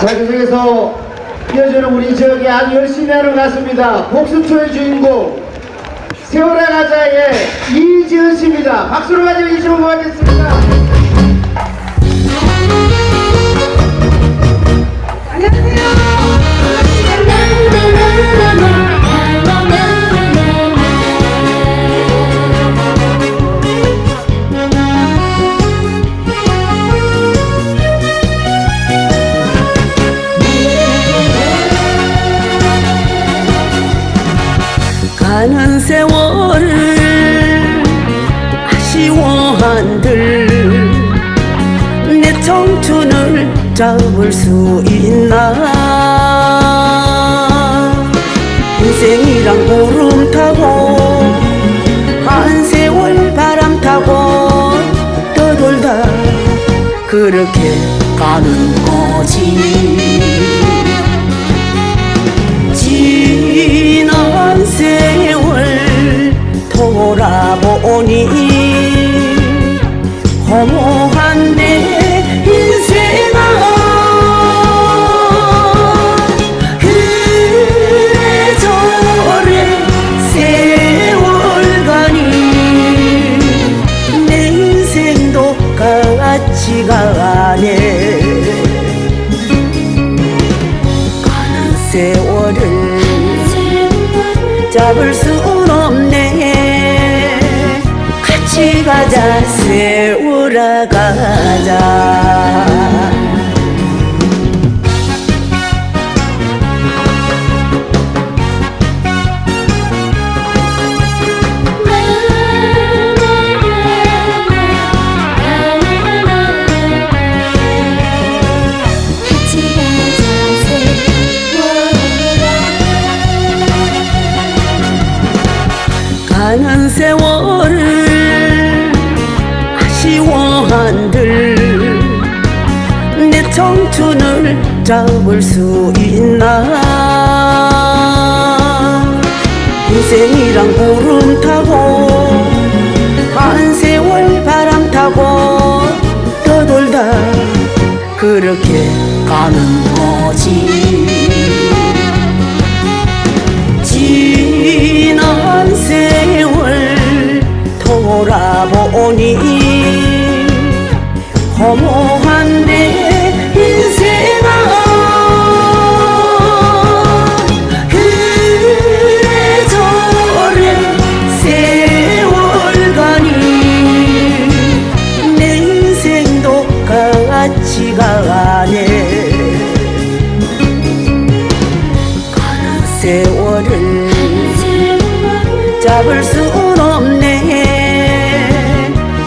자, 계속해서 이어지는 우리 지역이 아주 열심히 하는 가수입니다. 복수초의 주인공, 세월아 가자의 이지은 씨입니다. 박수로 가지고 이시고 고하겠습니다. 아쉬워한들. 내 청춘을 잡을 수 있나? 인생이란 구름 타고 한 세월 바람 타고 떠돌다 그렇게 가는 거지 내 인생아 그래 저래 세월 가니 내 인생도 같이 가네. 가는 세월을 잡을 순 없네 같이 가자 같이 가자 가는 세월을 아쉬워한들. 내 청춘을 잡을 수 있나? 인생이란 구름 타고 한 세월 바람 타고 떠돌다. 그렇게 세월을 잡을 수는 없네.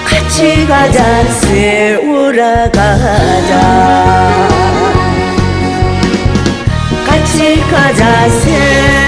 같이 가자 세월아 가자. 같이 가자 세월아